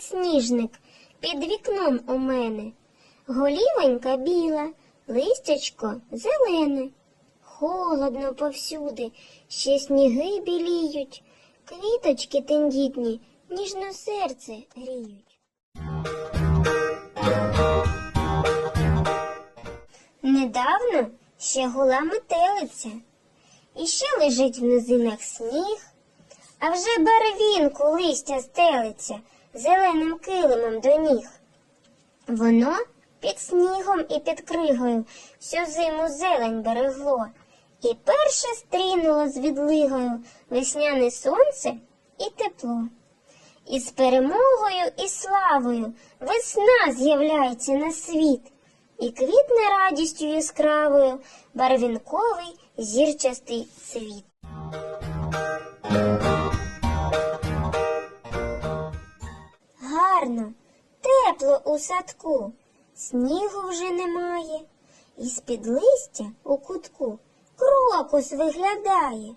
підсніжник під вікном у мене. Голівонька біла, листячко зелене. Холодно повсюди, ще сніги біліють, квіточки тендітні, ніжно серце гріють. Недавно ще гула метелиця, і ще лежить в низинах сніг, а вже барвінку листя стелиться зеленим килимом до ніг. Воно під снігом і під кригою всю зиму зелень берегло, і перше стрінуло з відлигою весняне сонце і тепло. І з перемогою і славою весна з'являється на світ, і квітне радістю яскравою барвінковий зірчастий світ. Тепло у садку, снігу вже немає, і з-під листя у кутку крокус виглядає,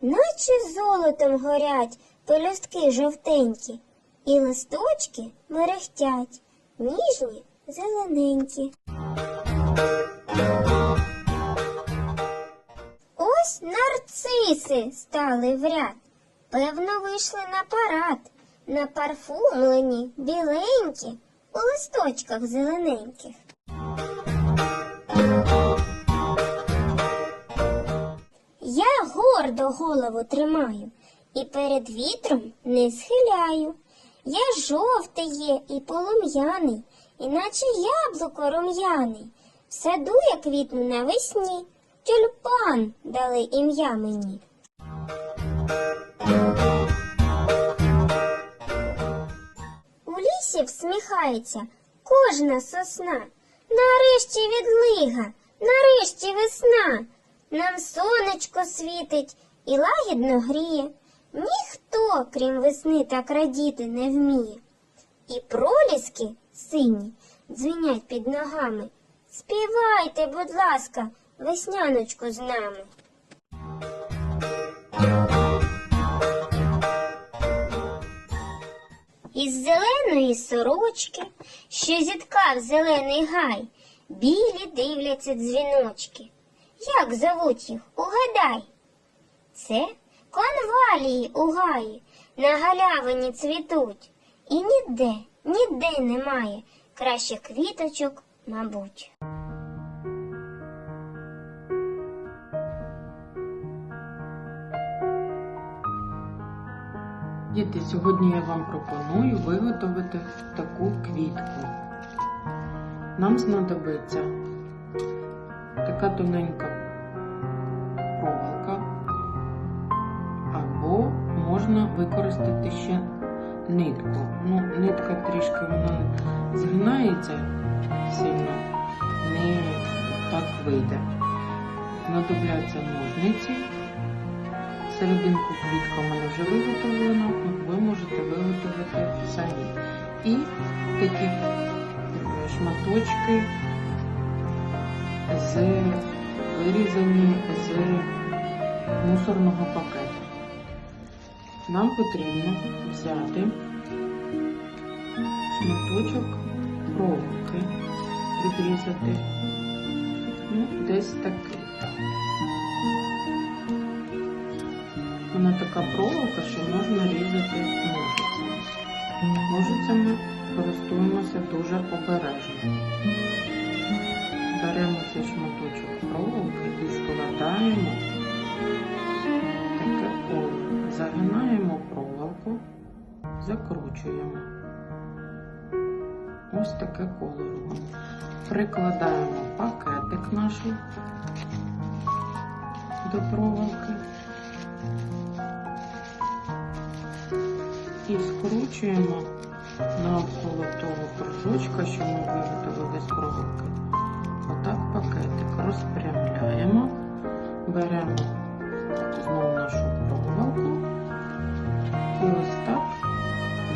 наче золотом горять пелюстки жовтенькі, і листочки мерехтять, ніжні зелененькі. Ось нарциси стали в ряд, певно, вийшли на парад, напарфумлені, біленькі, у листочках зелененьких. Я гордо голову тримаю і перед вітром не схиляю. Я жовтий є і полум'яний, іначе яблуко рум'яний. В саду я квітну навесні, тюльпан дали ім'я мені. Лісі всміхається кожна сосна. Нарешті відлига, нарешті весна. Нам сонечко світить і лагідно гріє. Ніхто, крім весни, так радіти не вміє. І проліски сині дзвенять під ногами. Співайте, будь ласка, весняночку з нами. Із зеленої сорочки, що зіткав зелений гай, білі дивляться дзвіночки. Як зовуть їх, угадай. Це конвалії у гаї, на галявині цвітуть. І ніде, ніде немає краще квіточок, мабуть. Діти, сьогодні я вам пропоную виготовити таку квітку. Нам знадобиться така тоненька проволока, або можна використати ще нитку. Ну, нитка трішки вона згинається сильно, не так вийде. Знадобляться ножниці. Серединку квітка в вже виготовлена, ви можете виготовити самі. І такі шматочки з вирізані з мусорного пакету. Нам потрібно взяти шматочок проволоки, відрізати, ну, десь такий. Вона така проволока, що можна різати ножицями. Ножицями користуємося дуже обережно. Беремо цей шматочок проволоки і складаємо таке коло. Загинаємо проволоку, закручуємо. Ось таке коло. Прикладаємо пакетик наш до проволоки. І скручуємо навколо того кружочка, що ми виготовили з проволоки. Отак пакетик розпрямляємо, беремо знову нашу проволоку і ось так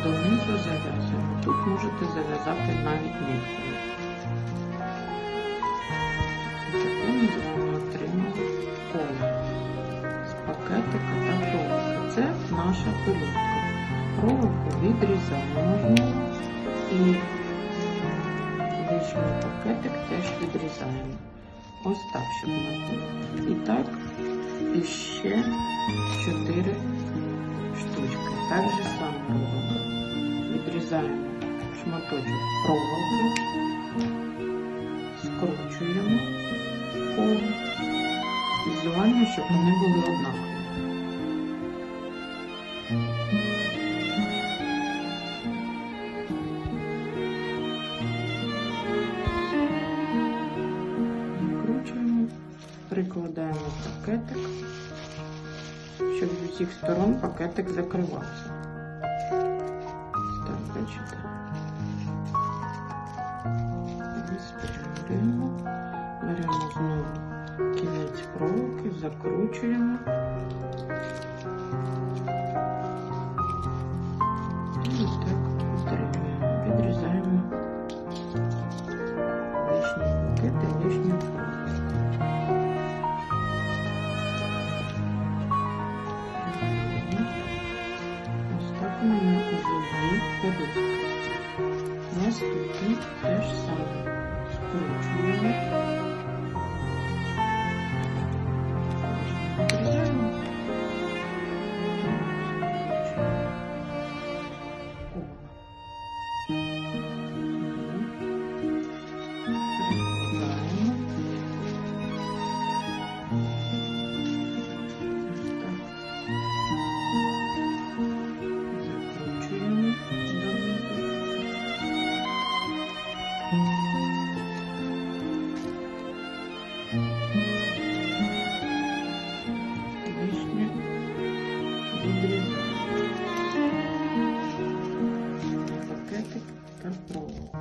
донизу зав'язуємо. Тут можете зав'язати навіть ниткою. Таке ми з вами з пакетика та проволоки. Це наша пелюстка. Проволоку відрізаємо і лишній пакетик теж відрізаємо. Ось так, щоб було. І так, і ще 4 штучки. Так же само робимо. Відрізаємо шматочок проволоки, скручуємо коло. Візуально, щоб вони були однакові. прикладаємо пакетик, щоб з усіх сторон пакетик закривався. Ось Так, бачите. Розпрямляємо, беремо знову кінець проволоки, закручуємо. Мене дві пелюстки. Наступний теж саме скручуємо. вишня, игры, пакетик та проволоку.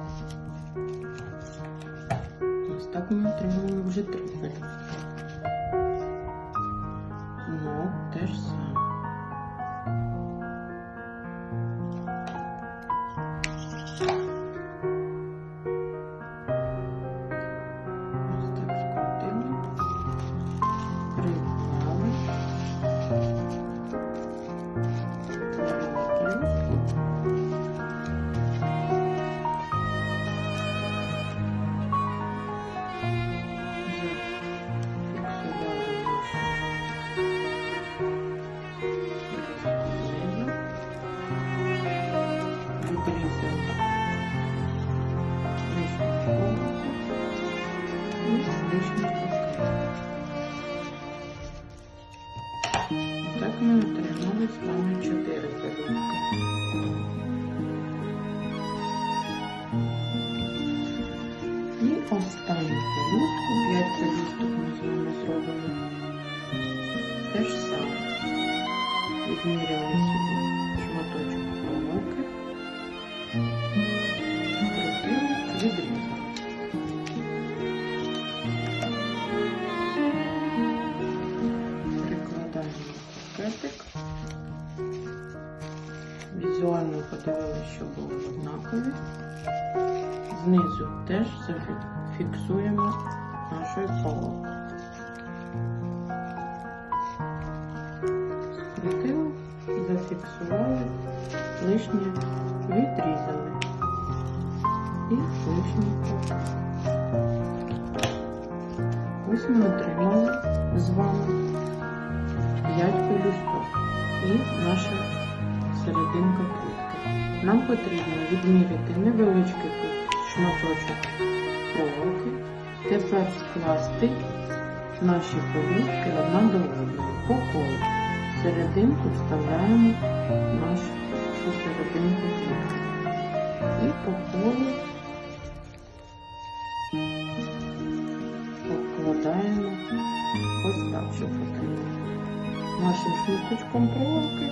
Ось так вже трюфель. Ног теж саме. Те ж саме. Відміряли собі шматочок проволоки. Крутили, відрізали. Прикладаємо пакетик. Візуально подивилися, що були однакові. Знизу теж зафіксуємо нашою проволокою. Зафіксували, лишнє відрізали і пакет. Ось ми отримали з вами 5 пелюсток і наша серединка квітки. Нам потрібно відміряти невеличкий шматочок проволоки. Тепер скласти наші пелюстки одна до одної по колу. Серединку вставляємо нашу серединку квітки. І по колу обкладаємо ось так, щоб отримати. Нашим шматочком проволоки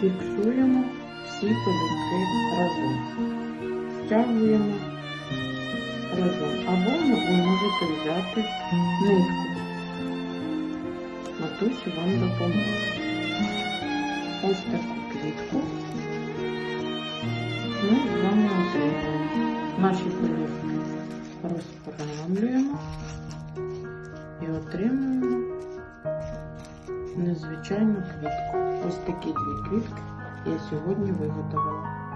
фіксуємо всі пелюстки разом. Стягуємо разом. Або ви можете взяти нитку. Матусі вам допоможе. Ось таку квітку ми з вами отримуємо. Наші пелюстки розпорамлюємо і отримуємо незвичайну квітку. Ось такі дві квітки я сьогодні виготовила.